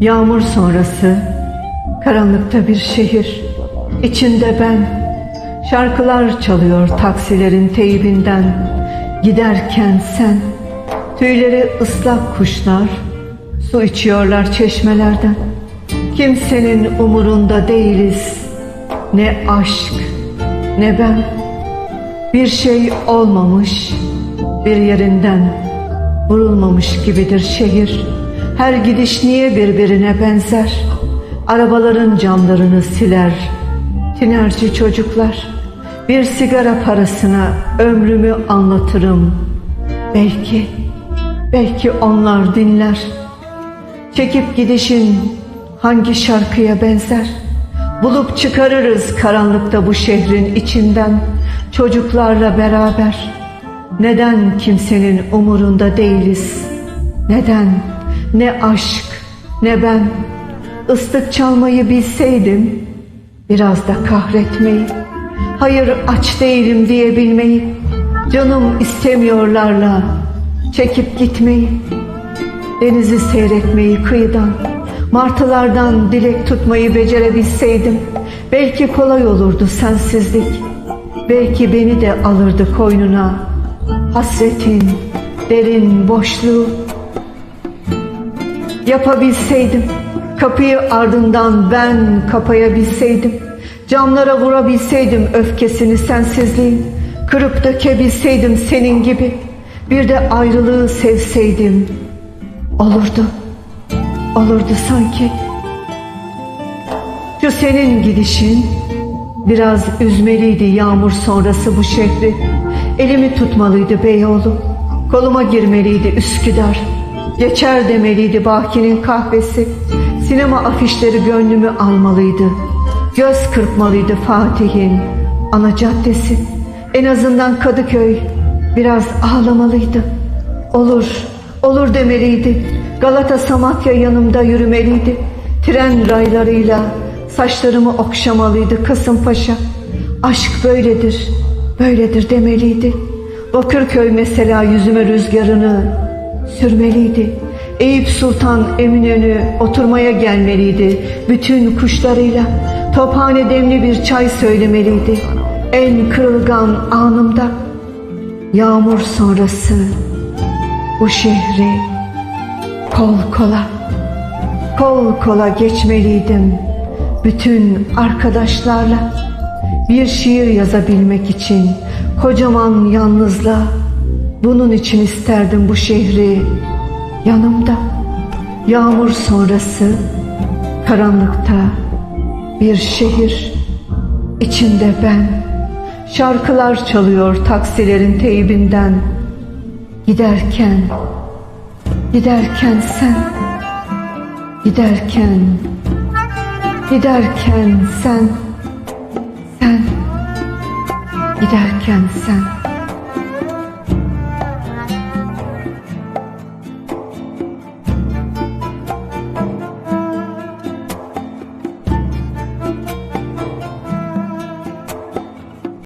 Yağmur sonrası karanlıkta bir şehir. İçinde ben şarkılar çalıyor taksilerin teybinden. Giderken sen tüyleri ıslak kuşlar su içiyorlar çeşmelerden. Kimsenin umurunda değiliz. Ne aşk ne ben. Bir şey olmamış bir yerinden vurulmamış gibidir şehir. Her gidiş niye birbirine benzer? Arabaların camlarını siler. Tinerci çocuklar. Bir sigara parasına ömrümü anlatırım. Belki, belki onlar dinler. Çekip gidişin hangi şarkıya benzer? Bulup çıkarırız karanlıkta bu şehrin içinden çocuklarla beraber. Neden kimsenin umurunda değiliz? Neden? Ne aşk, ne ben. Islık çalmayı bilseydim, biraz da kahretmeyi. Hayır aç değilim diyebilmeyi. Canım istemiyorlarla çekip gitmeyi. Denizi seyretmeyi kıyıdan, martılardan dilek tutmayı becerebilseydim, belki kolay olurdu sensizlik. Belki beni de alırdı koynuna. Hasretin, derin boşluğu. Yapabilseydim, kapıyı ardından ben kapayabilseydim, camlara vurabilseydim öfkesini sensizliğin, kırıp dökebilseydim senin gibi, bir de ayrılığı sevseydim, olurdu, olurdu sanki. Şu senin gidişin biraz üzmeliydi yağmur sonrası bu şehri. Elimi tutmalıydı Beyoğlu. Koluma girmeliydi Üsküdar. Geçer demeliydi Baki'nin kahvesi. Sinema afişleri gönlümü almalıydı. Göz kırpmalıydı Fatih'in ana caddesi. En azından Kadıköy biraz ağlamalıydı. Olur, olur demeliydi. Galata Samatya yanımda yürümeliydi. Tren raylarıyla saçlarımı okşamalıydı Kasımpaşa. Aşk böyledir, böyledir demeliydi. Bakırköy mesela yüzüme rüzgarını sürmeliydi. Eyüp Sultan Eminönü oturmaya gelmeliydi bütün kuşlarıyla. Tophane demli bir çay söylemeliydi. En kırılgan anımda yağmur sonrası bu şehri kol kola kol kola geçmeliydim bütün arkadaşlarla bir şiir yazabilmek için kocaman yalnızla bunun için isterdim bu şehri. Yanımda yağmur sonrası karanlıkta bir şehir. İçinde ben şarkılar çalıyor taksilerin teybinden giderken giderken sen giderken giderken sen sen giderken sen